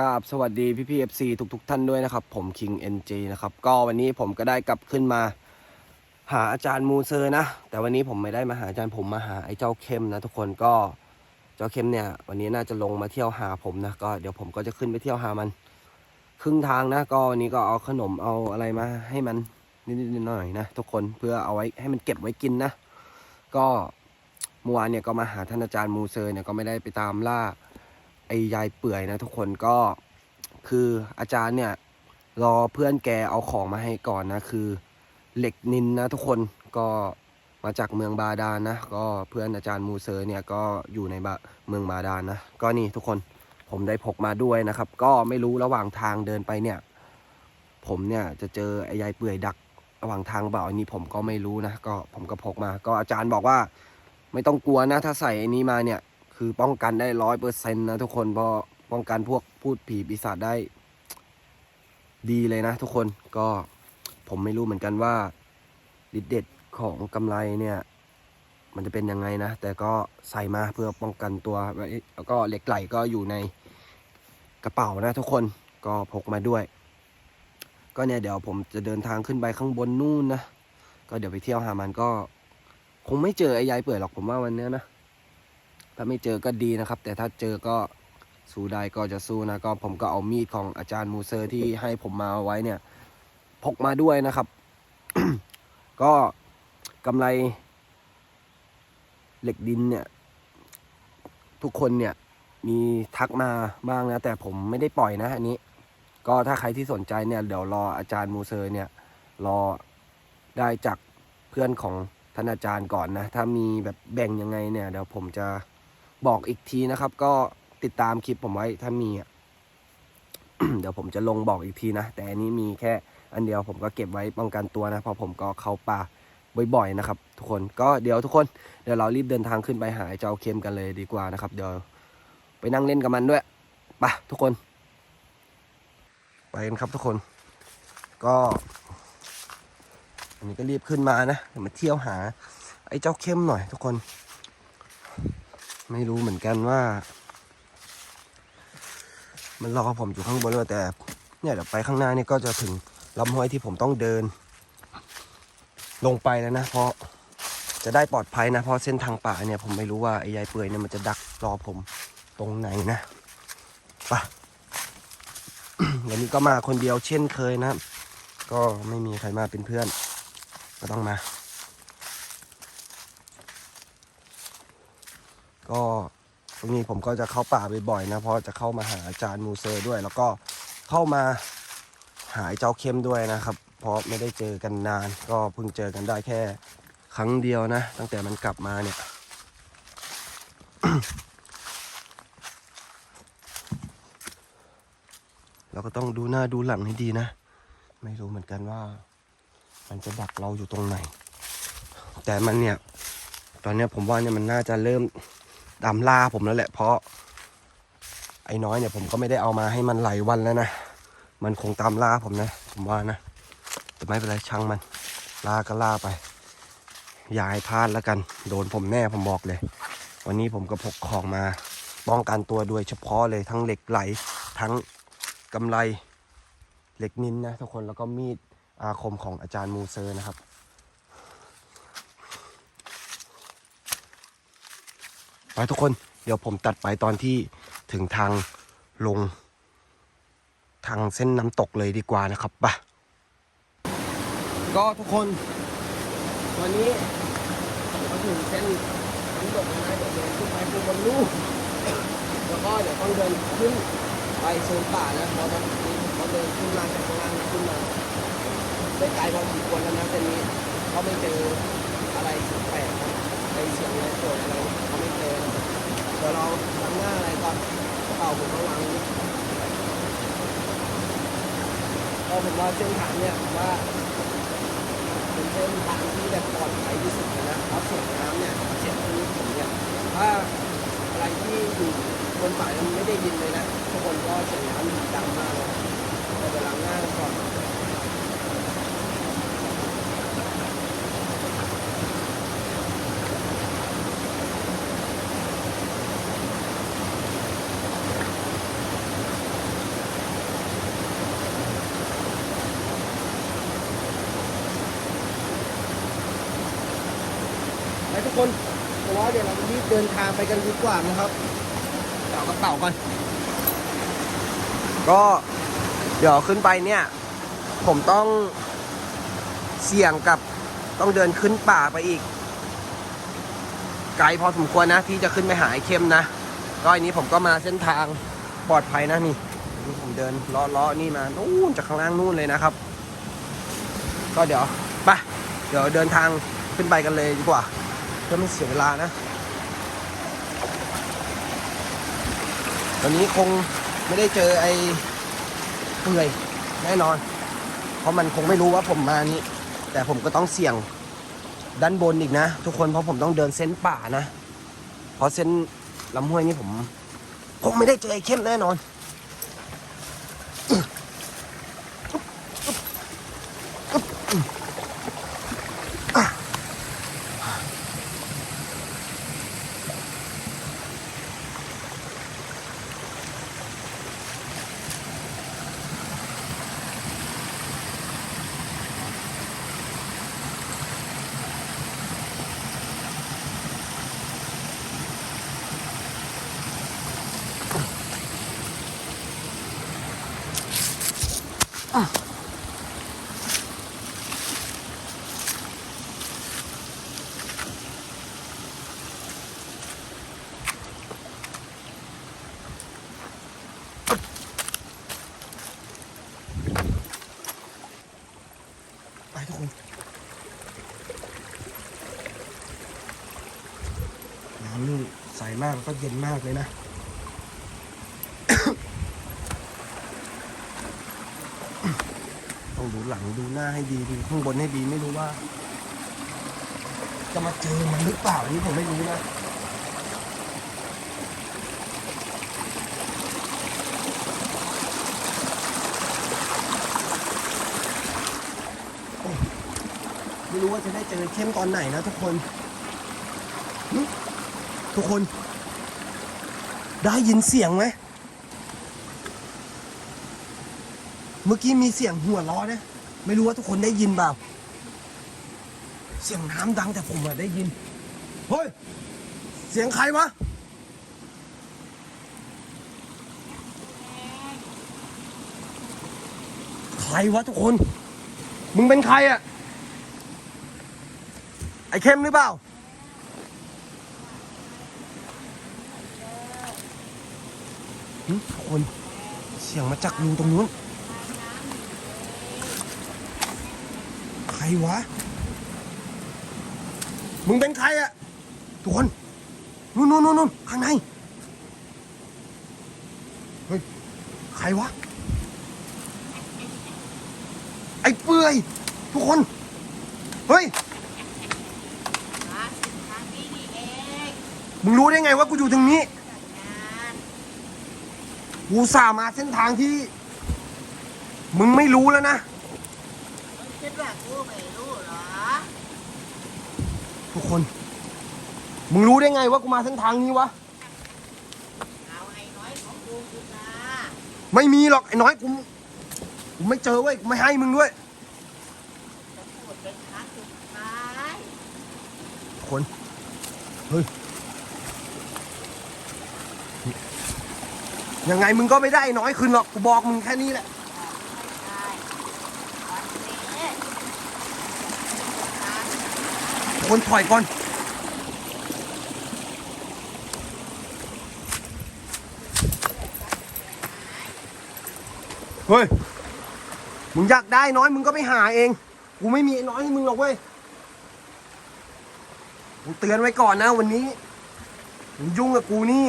กราบสวัสดีพี่พี่เอฟซีทุกๆท่านด้วยนะครับ ผมคิง NG นะครับ ก็วันนี้ผมก็ได้กลับขึ้นมา หาอาจารย์มูเซอร์นะ แต่วันนี้ผมไม่ได้มาหาอาจารย์ผมมาหาไอ้เจ้าเข้มนะทุกคนก็เจ้าเข้มเนี่ย วันนี้น่าจะลงมาเที่ยวหาผมนะก็เดี๋ยวผมก็จะขึ้นไปเที่ยวหามัน ครึ่งทางนะ ก็วันนี้ก็เอาขนมเอาอะไรมาให้มันนิดๆหน่อยๆนะทุกคนเพื่อเอาไว้ให้มันเก็บไว้กินนะ ก็เมื่อวานเนี่ยก็มาหาท่านอาจารย์มูเซอร์เนี่ยก็ไม่ได้ไปตามล่า ไอ้ยายเปื่อยนะทุกคนก็คืออาจารย์เนี่ยรอเพื่อนแกเอาของมาให้ก่อนนะ คือเหล็กนินนะทุกคนก็มาจากเมืองบาดาลนะ ก็เพื่อนอาจารย์มูเซอร์เนี่ยก็อยู่ในเมืองบาดาลนะ ก็นี่ทุกคนผมได้พกมาด้วยนะครับ ก็ไม่รู้ระหว่างทางเดินไปเนี่ย ผมเนี่ยจะเจอไอ้ยายเปื่อยดักระหว่างทางเปล่าอันนี้ผมก็ไม่รู้นะ ก็ผมก็พกมา ก็อาจารย์บอกว่า ไม่ต้องกลัวนะ ถ้าใส่ไอ้นี้มาเนี่ย คือป้องกันได้ร้อยเปอร์เซ็นต์นะทุกคนเพราะป้องกันพวกพูดผีปีศาจได้ ดีเลยนะทุกคนก็ผมไม่รู้เหมือนกันว่าฤทธิ์เด็ดของกำไรเนี่ย มันจะเป็นยังไงนะ แต่ก็ใส่มาเพื่อป้องกันตัวแล้วก็เหล็กไหลก็อยู่ในกระเป๋านะทุกคนก็พกมาด้วย ก็เนี่ยเดี๋ยวผมจะเดินทางขึ้นไปข้างบนนู่นนะ ก็เดี๋ยวไปเที่ยวหามันก็ คงไม่เจอไอ้ยายเปื่อยหรอกผมว่าวันเนี้ยนะ ถ้าไม่เจอก็ดีนะครับ แต่ถ้าเจอก็สู้ได้ก็จะสู้นะก็ผมก็เอามีดของอาจารย์มูเซอร์ที่ให้ผมมาไว้เนี่ย พกมาด้วยนะครับ ก็กำไรเหล็กดินเนี่ย ทุกคนเนี่ยมีทักมาบ้างนะ แต่ผมไม่ได้ปล่อยนะอันนี้ ก็ถ้าใครที่สนใจเนี่ยเดี๋ยวรออาจารย์มูเซอร์เนี่ย รอได้จากเพื่อนของท่านอาจารย์ก่อนนะ ถ้ามีแบบแบ่งยังไงเนี่ยเดี๋ยวผมจะ บอกอีกทีนะครับ ก็ติดตามคลิปผมไว้ถ้ามีเดี๋ยวผมจะลงบอกอีกทีนะ แต่อันนี้มีแค่อันเดียวผมก็เก็บไว้ป้องกันตัวนะเพราะผมก็เข้าป่าบ่อยๆนะครับ ทุกคนก็เดี๋ยวทุกคนเดี๋ยวเรารีบเดินทางขึ้นไปหาเจ้าเค็มกันเลยดีกว่านะครับ เดี๋ยวไปนั่งเล่นกับมันด้วยไปทุกคน ไปกันครับทุกคน ก็อันนี้ก็รีบขึ้นมานะเดี๋ยวมาเที่ยวหา ไอ้เจ้าเข้มหน่อยทุกคน ไม่รู้เหมือนกันว่า มันรอผมอยู่ข้างบนแล้วแต่ เนี่ยเดี๋ยวไปข้างหน้านี่ก็จะถึงลำห้วยที่ผมต้องเดิน ลงไปแล้วนะ เพราะจะได้ปลอดภัยนะ เพราะเส้นทางป่าเนี่ยผมไม่รู้ว่าไอ้ยายเปื่อยเนี่ยมันจะดักรอผมตรงไหนนะไปวันนี้ก็มาคนเดียวเช่นเคยนะ ก็ไม่มีใครมาเป็นเพื่อน ก็ต้องมา ก็ตรงนี้ผมก็จะเข้าป่าบ่อยๆนะเพราะจะเข้ามาหาอาจารย์มูเซอร์ด้วย แล้วก็เข้ามาหาเจ้าเข้มด้วยนะครับ เพราะไม่ได้เจอกันนาน ก็เพิ่งเจอกันได้แค่ครั้งเดียวนะ ตั้งแต่มันกลับมาเนี่ยเราก็ต้องดูหน้าดูหลังให้ดีนะ ไม่รู้เหมือนกันว่า มันจะดักเราอยู่ตรงไหน แต่มันเนี่ย ตอนนี้ผมว่าเนี่ยมันน่าจะเริ่ม ตามล่าผมแล้วแหละ เพราะ ไอ้น้อยเนี่ยผมก็ไม่ได้เอามาให้มันหลายวันแล้วนะ มันคงตามล่าผมนะ ผมว่านะ แต่ไม่เป็นไรช่างมัน ล่าก็ล่าไป อย่าให้พลาดแล้วกัน โดนผมแน่ผมบอกเลย วันนี้ผมก็พกของมาป้องกันตัวด้วยเฉพาะเลยทั้งเหล็กไหล ทั้งกำไรเหล็กนินนะทุกคนแล้วก็มีดอาคมของอาจารย์มูเซอร์นะครับ ไป ทุกคนเดี๋ยวผมตัดไปตอนที่ถึงทางลง ทางเส้นน้ำตกเลยดีกว่านะครับไปะก็ทุกคนวันนี้มาถึงเส้นน้ำตกแล้วนะเดี๋ยวเดินขึ้นไปบนลูกแล้วก็เดี๋ยวต้องเดินขึ้นไปโซนป่านะเพราะตอนนี้เขาเดินขึ้นมาจากข้างล่างขึ้นมาได้ไกลพอสมควรแล้วนะเส้นนี้เขาไม่เจออะไรแปลก เสียงอะไรโกรธอะไรเขาไม่เจอนะเดี๋ยวเราทำหน้าอะไรก่อนกระเป๋าผมต้องวางก็ผมว่าเส้นทางเนี่ยผมว่าเป็นเส้นทางที่แบบปลอดภัยที่สุดนะเพราะเสียงน้ำเนี่ยเสียงที่ผมเนี่ยถ้าอะไรที่อยู่บนฝ่ายมันไม่ได้ยินเลยนะทุกคนก็เสียงน้ำดังมากเลยแต่เวลาง่าก่อน ล้อ เดี๋ยวเรารีบเดินทางไปกันดีกว่านะครับเอากระเป๋าก่อนก็เดี๋ยวขึ้นไปเนี่ย ผมต้องเสี่ยงกับต้องเดินขึ้นป่าไปอีก ไกลพอสมควรนะ ที่จะขึ้นไปหาไอ้เข้มนะก็อันนี้ผมก็มาเส้นทางปลอดภัยนะนี่นี่ผมเดินเลาะเลาะนี่มานู่นจากข้างล่างนู่นเลยนะครับ ก็เดี๋ยวไปเดี๋ยวเดินทางขึ้นไปกันเลยดีกว่า เพื่อไม่เสียเวลานะ ตอนนี้คงไม่ได้เจอไอ้เปื่อยแน่นอน เพราะมันคงไม่รู้ว่าผมมานี้ แต่ผมก็ต้องเสี่ยงด้านบนอีกนะ ทุกคนเพราะผมต้องเดินเส้นป่านะ เพราะเส้นลำห้วยนี่ผมคงไม่ได้เจอไอ้เข้มแน่นอน มากแล้วก็เย็นมากเลยนะ ต้องดูหลังดูหน้าให้ดีดูข้างบนให้ดีไม่รู้ว่า จะมาเจอมันหรือเปล่านนี้ผมไม่รู้นะไม่รู้ว่าจะได้เจอเข้มตอนไหนนะทุกคน ทุกคน ได้ยินเสียงไหม เมื่อกี้มีเสียงหัวล้อนะ ไม่รู้ว่าทุกคนได้ยินเปล่า เสียงน้ำดังแต่ผมอะได้ยิน เฮ้ย เสียงใครวะ ใครวะทุกคน มึงเป็นใครอะไอ้เข้มหรือเปล่า ทุกคนเสียงมาจากรูตรงนู้น ใครวะ มึงเป็นใครอะทุกคนนู่นนู่นนู่นข้างใน เฮ้ย ใครวะ ไอ้เปื่อย ทุกคน เฮ้ย มึงรู้ได้ไงว่ากูอยู่ตรงนี้ กูสาห์มาเส้นทางที่ มึงไม่รู้แล้วนะมึงคิดว่ากูไม่รู้เหรอ ทุกคน มึงรู้ได้ไงว่ากูมาเส้นทางนี้วะเอาไอ้น้อยของกูกูนะไม่มีหรอกไอ้น้อยกูกูไม่เจอเว้ยกูไม่ให้มึงด้วยจะพูดเป็นครั้งสุดท้ายทุกคนเฮ้ย ยังไงมึงก็ไม่ได้น้อยคืนหรอกกูบอกมึงแค่นี้แหละคนถอยก่อนเฮ้ย มึงอยากได้น้อยมึงก็ไปหาเอง กูไม่มีน้อยให้มึงหรอกเว้ย กูเตือนไว้ก่อนนะวันนี้ มึงยุ่งกับกูนี่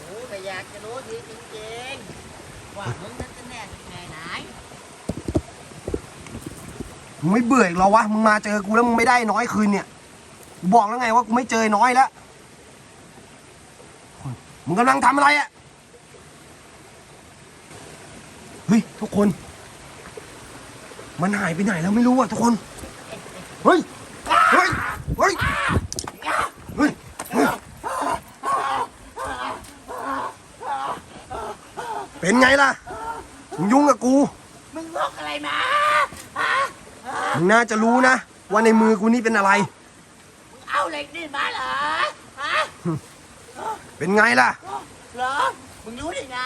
กูก็อยากจะรู้ทีจริงๆว่ามึงนั้นจะแน่ที่ไหนไหน มึงไม่เบื่ออีกหรอวะ มึงมาเจอกูแล้วมึงไม่ได้น้อยคืนเนี่ย กูบอกแล้วไงว่ากูไม่เจอน้อยแล้ว มึงกำลังทำอะไรอะเฮ้ย ทุกคน มันหายไปไหนแล้วไม่รู้อะทุกคน เฮ้ย เฮ้ย เฮ้ย เฮ้ยเฮ้ยเป็นไงล่ะมึงยุ่งกับกู มึงลอกอะไรมา มึงน่าจะรู้นะ ว่าในมือกูนี่เป็นอะไร เอาเหล็กนี่มาเหรอฮะเป็นไงล่ะ เหรอ มึงรู้ได้ไง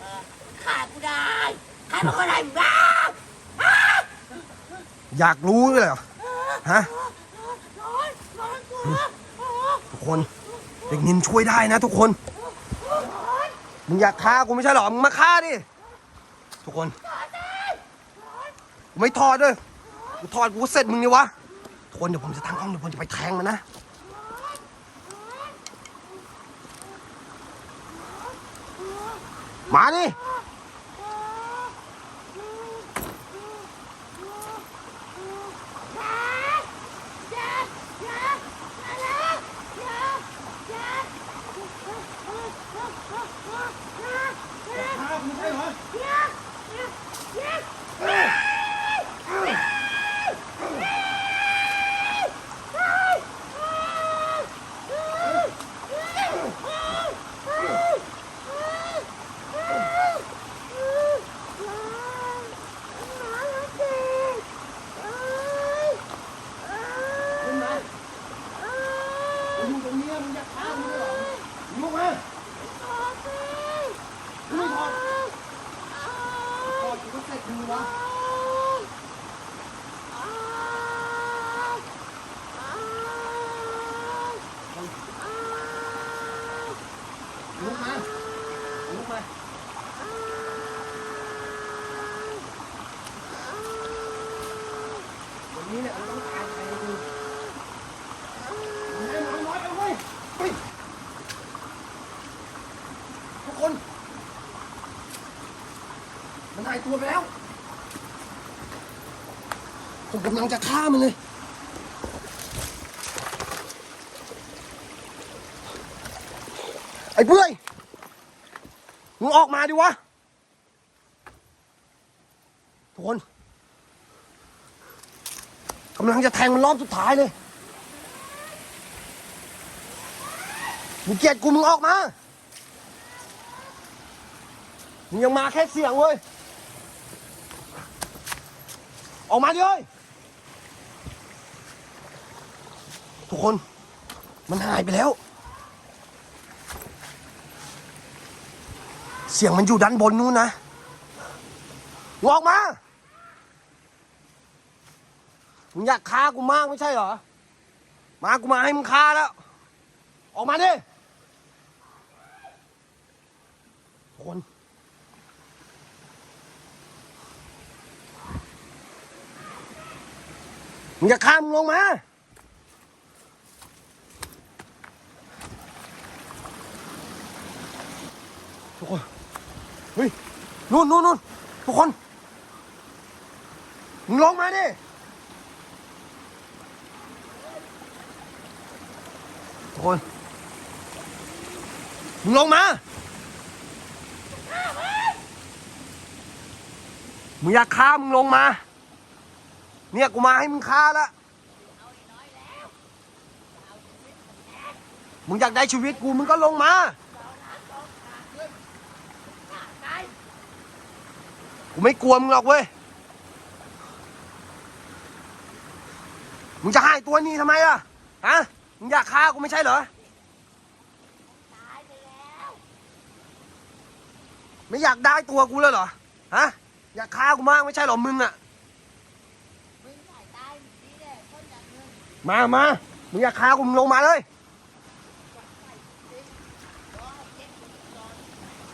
เออฆ่ากูได้ใครเป็นคนให้มึงบ้าอยากรู้เลยเหรอฮะร้อนร้อนกูโอ้ทุกคนเด็กนินช่วยได้นะทุกคน มึงอยากฆ่ากูไม่ใช่เหรอ มึงมาฆ่าดิ ทุกคน กูไม่ถอดเลย กูถอดกูเสร็จมึงนี่วะทุกคนเดี๋ยวผมจะทั้งห้องเดี๋ยวผมจะไปแทงมันนะมาดิมึงมามึงตรงนี้มึงอยากฆ่ามึงเหรอมึงลงมามึงไม่ถอดถอดกูก็เสร็จมึงวะลุกมาลุกมาวันนี้เนี่ยเราต้องตายใครดูเฮ้ยน้อยน้อยเอาเว้ยเฮ้ยทุกคน มันหายตัวไปแล้ว ผม กำลังจะฆ่ามันเลย ไอ้เบื่อยมึงออกมาดิวะ ทุกคนกำลังจะแทงมันรอบสุดท้ายเลยมึงเกลียดกูมึงออกมา มึงยังมาแค่เสียงเว้ย ออกมาดิเว้ย ทุกคน มันหายไปแล้ว เสียงมันอยู่ด้านบนนู้นนะงออกมามึงอยากฆ่ากูมากไม่ใช่เหรอ มากูมาให้มึงฆ่าแล้ว ออกมาดิคนมึงจะข้ามึงลงมา ทุกคน เฮ้ย นู่นนู่นนู่นทุกคน มึงลงมาดิ ทุกคน มึงลงมา มึงอยากฆ่ามึงลงมา เนี่ยกูมาให้มึงฆ่าแล้วมึงอยากได้ชีวิตกูมึงก็ลงมา กูไม่กลัวมึงหรอกเว้ย มึงจะให้ตัวนี้ทำไมล่ะ ฮะ มึงอยากฆ่ากูไม่ใช่เหรอไม่อยากได้ตัวกูเลยเหรอ ฮะ อยากฆ่ากูมากไม่ใช่เหรอมึงอะมามามึงอยากฆ่ากูมึงลงมาเลย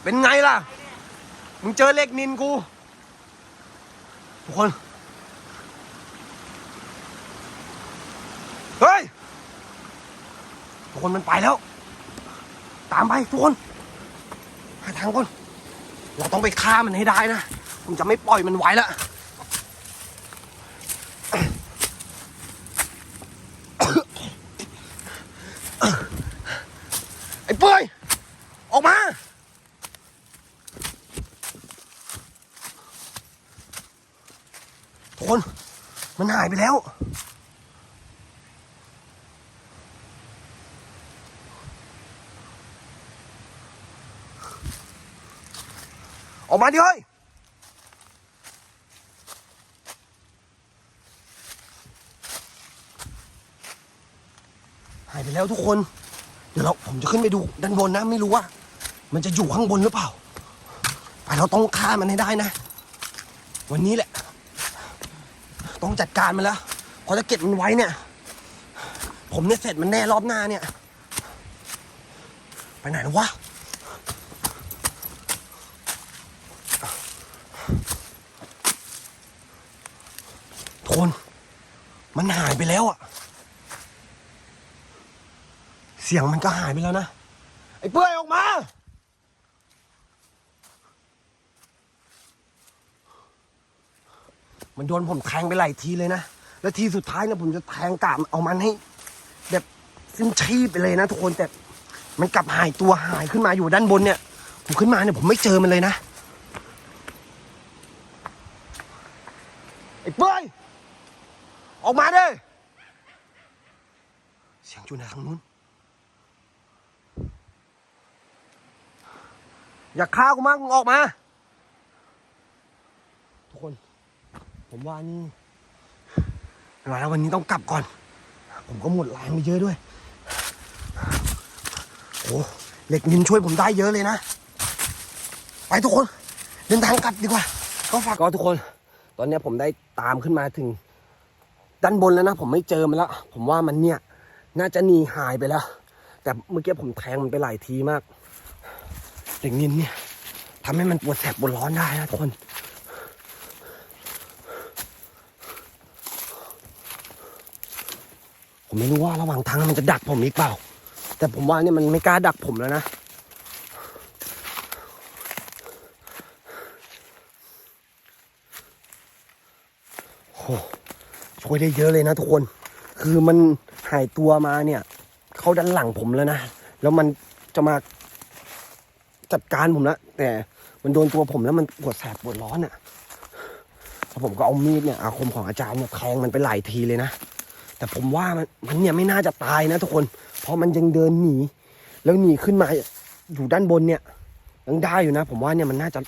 เป็นไงล่ะ มึงเจอเล็กนินกู ทุกคน เฮ้ย ทุกคนมันไปแล้ว ตามไปทุกคน หาทางก่อน เราต้องไปฆ่ามันให้ได้นะ ผมจะไม่ปล่อยมันไว้แล้ว ไอ้เปื่อย ออกมา ทุกคน มันหายไปแล้ว ออกมาดิเฮ้ยหายไปแล้วทุกคน เดี๋ยวเราผมจะขึ้นไปดูด้านบนนะ ไม่รู้ว่า มันจะอยู่ข้างบนหรือเปล่า ไปเราต้องฆ่ามันให้ได้นะ วันนี้แหละ ต้องจัดการมันแล้วเพราะเก็บมันไว้เนี่ย ผมเนี่ยเสร็จมันแน่รอบหน้าเนี่ย ไปไหนแล้ววะคนมันหายไปแล้วอะเสียงมันก็หายไปแล้วนะ ไอ้เปื่อยออกมา มันโดนผมแทงไปหลายทีเลยนะ แล้วทีสุดท้ายนี่ยผมจะแทงกะเอามันให้ แบบสิ้นชีพไปเลยนะทุกคนแต่มันกลับหายตัวหายขึ้นมาอยู่ด้านบนเนี่ย ผมขึ้นมาเนี่ยผมไม่เจอมันเลยนะ ไอ้เป้ยออกมาเด้เสียงอยู่ไหนทางนู้น อย่าฆ่ากูมากมึงออกมา ทุกคน ผมว่านี่ม่ไหวแล้ววันนี้ต้องกลับก่อน ผมก็หมดแรงไปเยอะด้วยโอ้เหล็กนินช่วยผมได้เยอะเลยนะ ไปทุกคนเดินทางกลับดีกว่าก็ฝากก็ทุกคน ตอนนี้ผมได้ตามขึ้นมาถึง ด้านบนแล้วนะ ผมไม่เจอมันแล้ว ผมว่ามันเนี่ย น่าจะหนีหายไปแล้ว แต่เมื่อกี้ผมแทงมันไปหลายทีมากเหล็กนินเนี่ยทำให้มันปวดแสบปวดร้อนได้นะทุกคน ผมไม่รู้ว่าระหว่างทางมันจะดักผมอีกเปล่า แต่ผมว่าเนี่ยมันไม่กล้าดักผมแล้วนะ โอ้ช่วยได้เยอะเลยนะทุกคน คือมันหายตัวมาเนี่ย เข้าด้านหลังผมแล้วนะ แล้วมันจะมาจัดการผมล้วแต่มันโดนตัวผมแล้วมันปวดแสบปวดร้อนอะ่ะแล้วผมก็เอามีดเนี่ยอาคมของอาจารย์เนี่ยแทงมันไปหลายทีเลยนะ แต่ผมว่ามันมันเนี่ยไม่น่าจะตายนะทุกคน เพราะมันยังเดินหนี แล้วหนีขึ้นมาอยู่ด้านบนเนี่ยยังได้อยู่นะ ผมว่าเนี่ยมันน่าจะ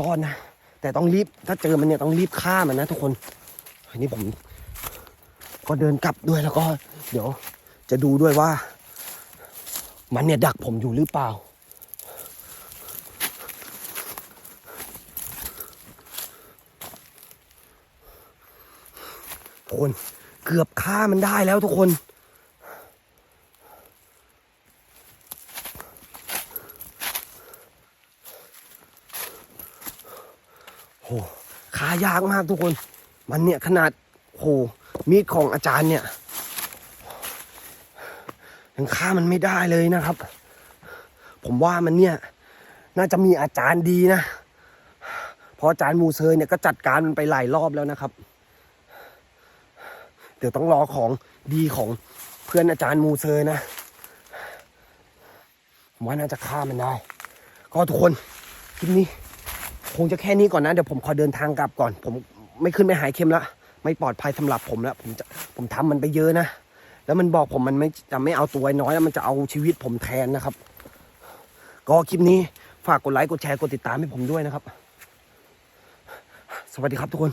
รอดนะ แต่ต้องรีบถ้าเจอมันเนี่ยต้องรีบฆ่ามันนะทุกคนอันนี้ผม ก็เดินกลับด้วยแล้วก็ เดี๋ยวจะดูด้วยว่า มันเนี่ยดักผมอยู่หรือเปล่าทุกคน กือบฆ่ามันได้แล้วทุกคน โหฆ่ายากมากทุกคน มันเนี่ยขนาดโหมีดของอาจารย์เนี่ยยังฆ่ามันไม่ได้เลยนะครับ ผมว่ามันเนี่ย น่าจะมีอาจารย์ดีนะ เพราะอาจารย์มูเซอร์เนี่ยก็จัดการมันไปหลายรอบแล้วนะครับ เดี๋ยวต้องรอของดีของเพื่อนอาจารย์มูเซอร์นะผมว่าน่าจะฆ่ามันได้ ก็ทุกคนคลิปนี้ คงจะแค่นี้ก่อนนะ เดี๋ยวผมขอเดินทางกลับก่อน ผมไม่ขึ้นไปหายเค็มละไม่ปลอดภัยสำหรับผมแล้ว ผมจะผมทำมันไปเยอะนะ แล้วมันบอกผมมันไม่จะไม่เอาตัวน้อยแล้วมันจะเอาชีวิตผมแทนนะครับ ก็คลิปนี้ฝากกดไลค์กดแชร์กดติดตามให้ผมด้วยนะครับ สวัสดีครับทุกคน